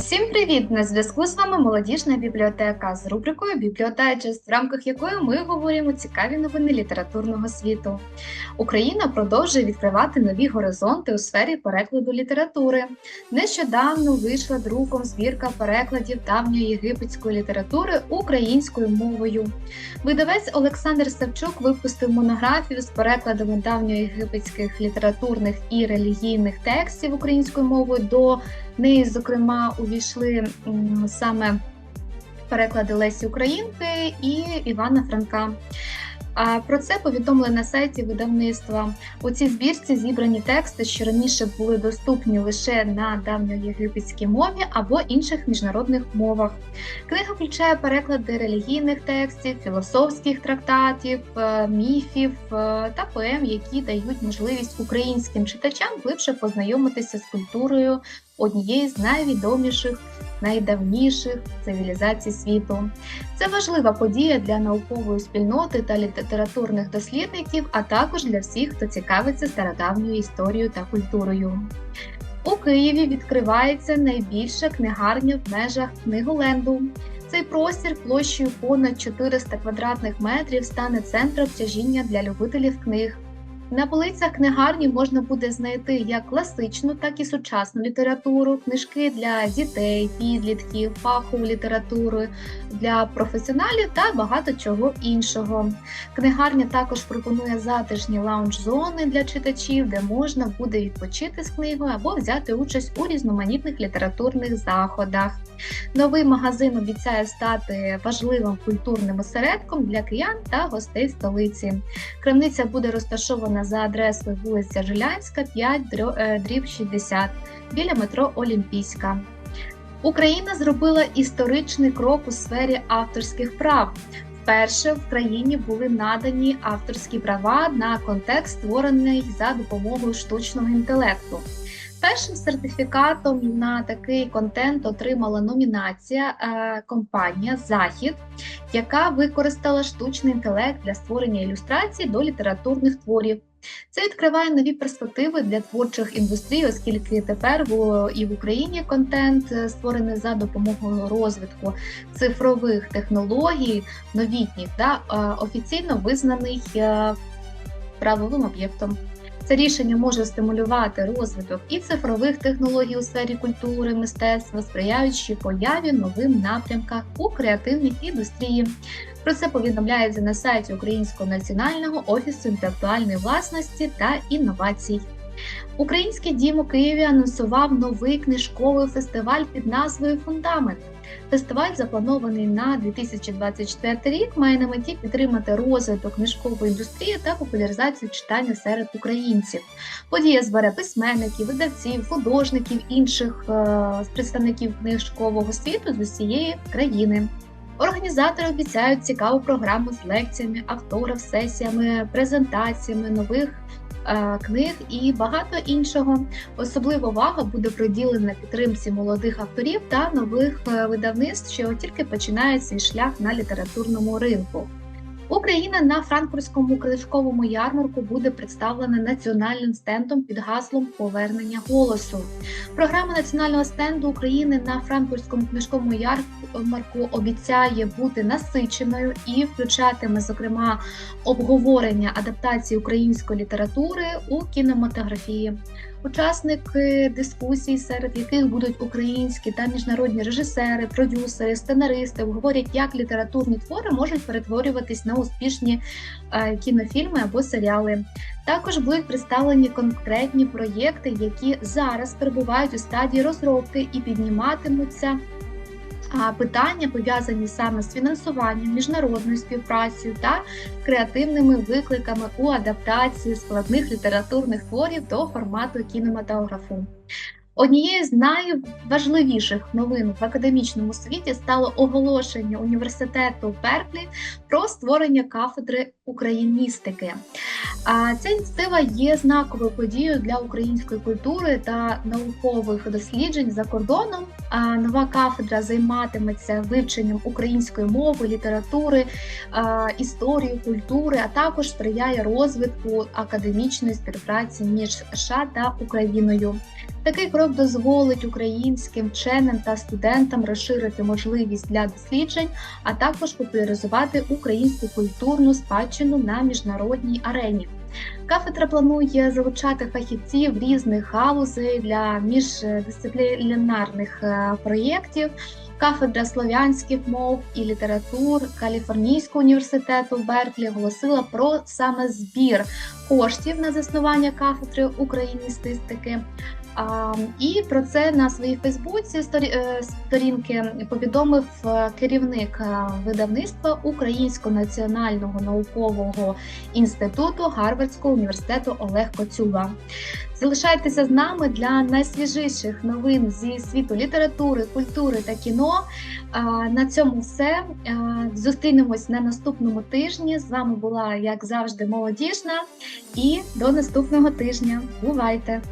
Всім привіт! На зв'язку з вами молодіжна бібліотека з рубрикою Бібліотечест, в рамках якої ми говоримо цікаві новини літературного світу. Україна продовжує відкривати нові горизонти у сфері перекладу літератури. Нещодавно вийшла друком збірка перекладів давньої єгипетської літератури українською мовою. Видавець Олександр Савчук випустив монографію з перекладами давньоєгипетських літературних і релігійних текстів українською мовою до неї, зокрема, увійшли саме переклади Лесі Українки і Івана Франка. А про це повідомили на сайті видавництва. У цій збірці зібрані тексти, що раніше були доступні лише на давньоєгипетській мові або інших міжнародних мовах. Книга включає переклади релігійних текстів, філософських трактатів, е, міфів е, та поем, які дають можливість українським читачам глибше познайомитися з культурою однієї з найвідоміших, найдавніших цивілізацій світу. Це важлива подія для наукової спільноти та літературних дослідників, а також для всіх, хто цікавиться стародавньою історією та культурою. У Києві відкривається найбільша книгарня в межах книголенду. Цей простір площею понад 400 квадратних метрів стане центром тяжіння для любителів книг. На полицях книгарні можна буде знайти як класичну, так і сучасну літературу, книжки для дітей, підлітків, фахову літературу для професіоналів та багато чого іншого. Книгарня також пропонує затишні лаунж-зони для читачів, де можна буде відпочити з книгою або взяти участь у різноманітних літературних заходах. Новий магазин обіцяє стати важливим культурним осередком для киян та гостей столиці. Крамниця буде розташована за адресою вулиця Жилянська, 5, е, дріб 60 біля метро Олімпійська. Україна зробила історичний крок у сфері авторських прав. Вперше в країні були надані авторські права на контекст, створений за допомогою штучного інтелекту. Першим сертифікатом на такий контент отримала номінація е, компанія Захід, яка використала штучний інтелект для створення ілюстрацій до літературних творів. Це відкриває нові перспективи для творчих індустрій, оскільки тепер в, і в Україні контент е, створений за допомогою розвитку цифрових технологій, новітніх, да, е, офіційно визнаний е, правовим об'єктом. Це рішення може стимулювати розвиток і цифрових технологій у сфері культури, мистецтва, сприяючи появі новим напрямках у креативній індустрії. Про це повідомляється на сайті Українського національного офісу інтелектуальної власності та інновацій. Український дім у Києві анонсував новий книжковий фестиваль під назвою Фундамент. Фестиваль, запланований на 2024 рік, має на меті підтримати розвиток книжкової індустрії та популяризацію читання серед українців. Подія збере письменників, видавців, художників, інших е представників книжкового світу з усієї країни. Організатори обіцяють цікаву програму з лекціями, авторів, сесіями, презентаціями нових книг і багато іншого. Особлива увага буде приділена підтримці молодих авторів та нових е, видавництв, що тільки починають свій шлях на літературному ринку. Україна на франкфуртському книжковому ярмарку буде представлена національним стендом під гаслом повернення голосу. Програма національного стенду України на франкфуртському книжковому ярмарку обіцяє бути насиченою і включатиме, зокрема, обговорення адаптації української літератури у кінематографії. Учасники дискусій, серед яких будуть українські та міжнародні режисери, продюсери, сценаристи, обговорять, як літературні твори можуть перетворюватись на успішні е, кінофільми або серіали. Також будуть представлені конкретні проєкти, які зараз перебувають у стадії розробки і підніматимуться питання пов'язані саме з фінансуванням, міжнародною співпрацею та креативними викликами у адаптації складних літературних творів до формату кінематографу. Однією з найважливіших новин в академічному світі стало оголошення університету Берклі про створення кафедри україністики. А ця ініціатива є знаковою подією для української культури та наукових досліджень за кордоном. А нова кафедра займатиметься вивченням української мови, літератури, історії, культури, а також сприяє розвитку академічної співпраці між США та Україною. Такий крок дозволить українським вченим та студентам розширити можливість для досліджень, а також популяризувати українську культурну спадщину на міжнародній арені. Кафедра планує залучати фахівців різних галузей для міждисциплінарних е, проєктів. Кафедра слов'янських мов і літератур Каліфорнійського університету Берклі оголосила про саме збір коштів на заснування кафедри україністистики. І про це на своїй Фейсбуці е, сторінки повідомив е, керівник е, видавництва Українського національного наукового інституту Гарвардського університету Олег Коцюба. Залишайтеся з нами для найсвіжіших новин зі світу літератури, культури та кіно. На цьому все. Зустрінемось на наступному тижні. З вами була, як завжди, молодіжна. І до наступного тижня. Бувайте!